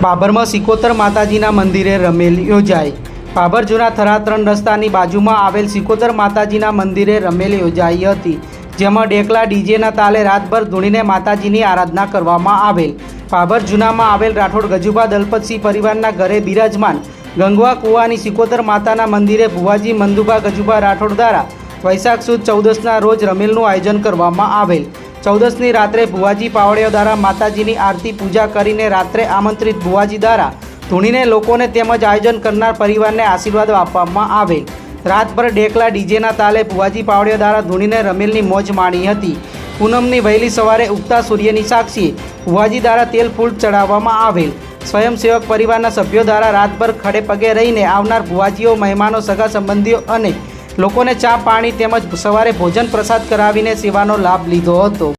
બાબરમાં સિકોતર માતાજીના મંદિરે રમેલ યોજાઈ બાબર થરાત્રણ રસ્તાની બાજુમાં આવેલ સિકોતર માતાજીના મંદિરે રમેલ યોજાઈ હતી, જેમાં ડેકલા ડીજેના તાલે રાતભર ધૂણીને માતાજીની આરાધના કરવામાં આવેલ. બાબર જૂનામાં આવેલ રાઠોડ ગજુબા દલપતસિંહ પરિવારના ઘરે બિરાજમાન ગંગવા કુવાની સિકોતર માતાના મંદિરે ભુવાજી મંદુભા ગજુભા રાઠોડ દ્વારા વૈશાખ સુદ ચૌદસના રોજ રમેલનું આયોજન કરવામાં આવેલ. ચૌદસની રાત્રે ભુવાજી પાવડિયો દ્વારા માતાજીની આરતી પૂજા કરીને રાત્રે આમંત્રિત ભુવાજી દ્વારા ધૂણીને લોકોને તેમજ આયોજન કરનાર પરિવારને આશીર્વાદ આપવામાં આવેલ. રાતભર ડેકલા ડીજેના તાલે ભુવાજી પાવડીઓ દ્વારા ધૂણીને રમેલની મોજ માણી હતી. પૂનમની વહેલી સવારે ઉગતા સૂર્યની સાક્ષીએ ભુવાજી દ્વારા તેલ ફૂલ ચડાવવામાં આવેલ. સ્વયંસેવક પરિવારના સભ્યો દ્વારા રાતભર ખડે પગે રહીને આવનાર ભુવાજીઓ મહેમાનો, સગા સંબંધીઓ અને લોકોને ચા, પાણી તેમજ સવારે ભોજન પ્રસાદ કરાવીને સેવાનો લાભ લીધો હતો.